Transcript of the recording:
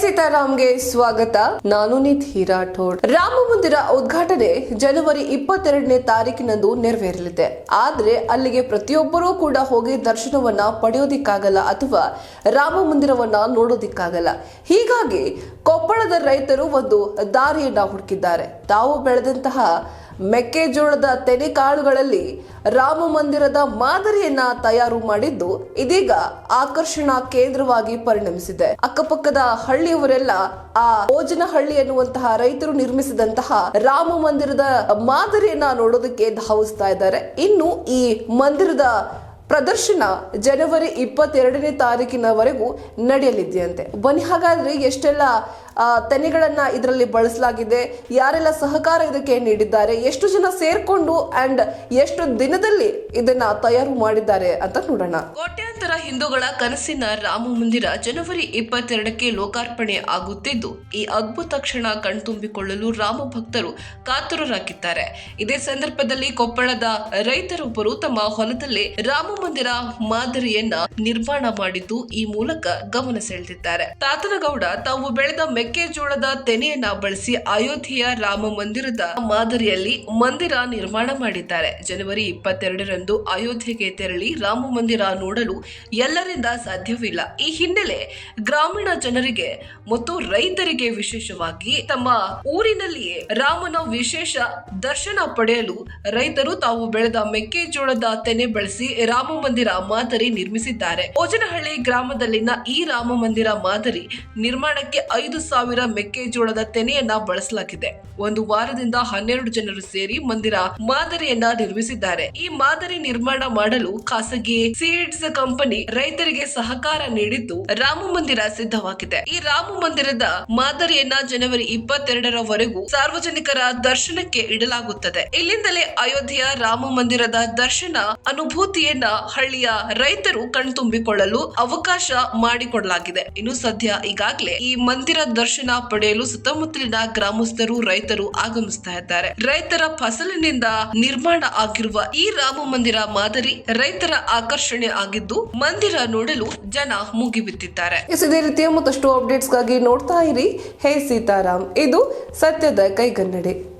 ಸೀತಾರಾಮ್ಗೆ ಸ್ವಾಗತ. ನಾನು ನಿಧಿ ರಾಠೋಡ್ ರಾಮ ಮಂದಿರ ಉದ್ಘಾಟನೆ ಜನವರಿ ಇಪ್ಪತ್ತೆರಡನೇ ತಾರೀಕಿನಂದು ನೆರವೇರಲಿದೆ. ಆದ್ರೆ ಅಲ್ಲಿಗೆ ಪ್ರತಿಯೊಬ್ಬರೂ ಕೂಡ ಹೋಗಿ ದರ್ಶನವನ್ನ ಪಡೆಯೋದಿಕ್ಕಾಗಲ್ಲ ಅಥವಾ ರಾಮ ಮಂದಿರವನ್ನ ನೋಡೋದಿಕ್ಕಾಗಲ್ಲ. ಹೀಗಾಗಿ ಕೊಪ್ಪಳದ ರೈತರು ಒಂದು ದಾರಿಯನ್ನ ಹುಡುಕಿದ್ದಾರೆ. ತಾವು ಬೆಳೆದಂತಹ ಮೆಕ್ಕೆಜೋಳದ ತೆನೆಕಾಳುಗಳಲ್ಲಿ ರಾಮ ಮಂದಿರದ ಮಾದರಿಯನ್ನ ತಯಾರು ಮಾಡಿದ್ದು ಇದೀಗ ಆಕರ್ಷಣಾ ಕೇಂದ್ರವಾಗಿ ಪರಿಣಮಿಸಿದೆ. ಅಕ್ಕಪಕ್ಕದ ಹಳ್ಳಿಯವರೆಲ್ಲ ಆ ಭೋಜನಹಳ್ಳಿ ಎನ್ನುವಂತಹ ರೈತರು ನಿರ್ಮಿಸಿದಂತಹ ರಾಮ ಮಂದಿರದ ಮಾದರಿಯನ್ನ ನೋಡೋದಕ್ಕೆ ಧಾವಿಸ್ತಾ ಇದ್ದಾರೆ. ಇನ್ನು ಈ ಮಂದಿರದ ಪ್ರದರ್ಶನ ಜನವರಿ ಇಪ್ಪತ್ತೆರಡನೇ ತಾರೀಕಿನವರೆಗೂ ನಡೆಯಲಿದೆಯಂತೆ. ಬನ್ನಿ, ಹಾಗಾದ್ರೆ ಎಷ್ಟೆಲ್ಲ ತೆನೆಗಳನ್ನ ಇದರಲ್ಲಿ ಬಳಸಲಾಗಿದೆ, ಯಾರೆಲ್ಲ ಸಹಕಾರ ಇದಕ್ಕೆ ನೀಡಿದ್ದಾರೆ, ಎಷ್ಟು ಜನ ಸೇರ್ಕೊಂಡು ಅಂಡ್ ಎಷ್ಟು ದಿನದಲ್ಲಿ ಇದನ್ನ ತಯಾರು ಮಾಡಿದ್ದಾರೆ ಅಂತ ನೋಡೋಣ. ಕೋಟ್ಯಾಂತರ ಹಿಂದೂಗಳ ಕನಸಿನ ರಾಮ ಮಂದಿರ ಜನವರಿ ಇಪ್ಪತ್ತೆರಡಕ್ಕೆ ಲೋಕಾರ್ಪಣೆ ಆಗುತ್ತಿದ್ದು, ಈ ಅದ್ಭುತ ಕ್ಷಣ ಕಣ್ತುಂಬಿಕೊಳ್ಳಲು ರಾಮ ಭಕ್ತರು ಕಾತುರರಾಗಿದ್ದಾರೆ. ಇದೇ ಸಂದರ್ಭದಲ್ಲಿ ಕೊಪ್ಪಳದ ರೈತರೊಬ್ಬರು ತಮ್ಮ ಹೊಲದಲ್ಲಿ ರಾಮ ಮಂದಿರ ಮಾದರಿಯನ್ನ ನಿರ್ಮಾಣ ಮಾಡಿದ್ದು ಈ ಮೂಲಕ ಗಮನ ಸೆಳೆದಿದ್ದಾರೆ. ತಾತನಗೌಡ ತಾವು ಬೆಳೆದ ಮೆಕ್ಕೆಜೋಳದ ತೆನೆಯನ್ನ ಬಳಸಿ ಅಯೋಧ್ಯೆಯ ರಾಮ ಮಂದಿರದ ಮಾದರಿಯಲ್ಲಿ ಮಂದಿರ ನಿರ್ಮಾಣ ಮಾಡಿದ್ದಾರೆ. ಜನವರಿ ಇಪ್ಪತ್ತೆರಡರಂದು ಅಯೋಧ್ಯೆಗೆ ತೆರಳಿ ರಾಮ ಮಂದಿರ ನೋಡಲು ಎಲ್ಲರಿಂದ ಸಾಧ್ಯವಿಲ್ಲ. ಈ ಹಿನ್ನೆಲೆ ಗ್ರಾಮೀಣ ಜನರಿಗೆ ಮತ್ತು ರೈತರಿಗೆ ವಿಶೇಷವಾಗಿ ತಮ್ಮ ಊರಿನಲ್ಲಿಯೇ ರಾಮನ ವಿಶೇಷ ದರ್ಶನ ಪಡೆಯಲು ರೈತರು ತಾವು ಬೆಳೆದ ಮೆಕ್ಕೆಜೋಳದ ತೆನೆ ಬಳಸಿ ರಾಮ ಮಂದಿರ ಮಾದರಿ ನಿರ್ಮಿಸಿದ್ದಾರೆ. ಓಜನಹಳ್ಳಿ ಗ್ರಾಮದಲ್ಲಿನ ಈ ರಾಮ ಮಂದಿರ ಮಾದರಿ ನಿರ್ಮಾಣಕ್ಕೆ ಐದು ಸಾವಿರ ಮೆಕ್ಕೆಜೋಳದ ತೆನೆಯನ್ನ ಬಳಸಲಾಗಿದೆ. ಒಂದು ವಾರದಿಂದ ಹನ್ನೆರಡು ಜನರು ಸೇರಿ ಮಂದಿರ ಮಾದರಿಯನ್ನ ನಿರ್ಮಿಸಿದ್ದಾರೆ. ಈ ಮಾದರಿ ನಿರ್ಮಾಣ ಮಾಡಲು ಖಾಸಗಿ ಸೀಡ್ಸ್ ಕಂಪನಿ ರೈತರಿಗೆ ಸಹಕಾರ ನೀಡಿದ್ದು ರಾಮ ಮಂದಿರ ಸಿದ್ಧವಾಗಿದೆ. ಈ ರಾಮ ಮಂದಿರದ ಮಾದರಿಯನ್ನ ಜನವರಿ ಇಪ್ಪತ್ತೆರಡರವರೆಗೂ ಸಾರ್ವಜನಿಕರ ದರ್ಶನಕ್ಕೆ ಇಡಲಾಗುತ್ತದೆ. ಇಲ್ಲಿಂದಲೇ ಅಯೋಧ್ಯೆಯ ರಾಮ ಮಂದಿರದ ದರ್ಶನ ಅನುಭೂತಿಯನ್ನ ಹಳ್ಳಿಯ ರೈತರು ಕಣ್ತುಂಬಿಕೊಳ್ಳಲು ಅವಕಾಶ ಮಾಡಿಕೊಡಲಾಗಿದೆ. ಇನ್ನು ಸದ್ಯ ಈಗಾಗಲೇ ಈ ಮಂದಿರ ದರ್ಶನ ಪಡೆಯಲು ಸುತ್ತಮುತ್ತಲಿನ ಗ್ರಾಮಸ್ಥರು, ರೈತರು ಆಗಮಿಸ್ತಾ ಇದ್ದಾರೆ. ರೈತರ ಫಸಲಿನಿಂದ ನಿರ್ಮಾಣ ಆಗಿರುವ ಈ ರಾಮ ಮಂದಿರ ಮಾದರಿ ರೈತರ ಆಕರ್ಷಣೆ ಆಗಿದ್ದು, ಮಂದಿರ ನೋಡಲು ಜನ ಮುಗಿಬಿದ್ದಿದ್ದಾರೆ ಇದೇ ರೀತಿಯ ಮತ್ತಷ್ಟು ಅಪ್ಡೇಟ್ಸ್ಗಾಗಿ ನೋಡ್ತಾ ಇರಿ. ಹೇ ಸೀತಾರಾಮ್, ಇದು ಸತ್ಯದ ಕೈಗನ್ನಡಿ.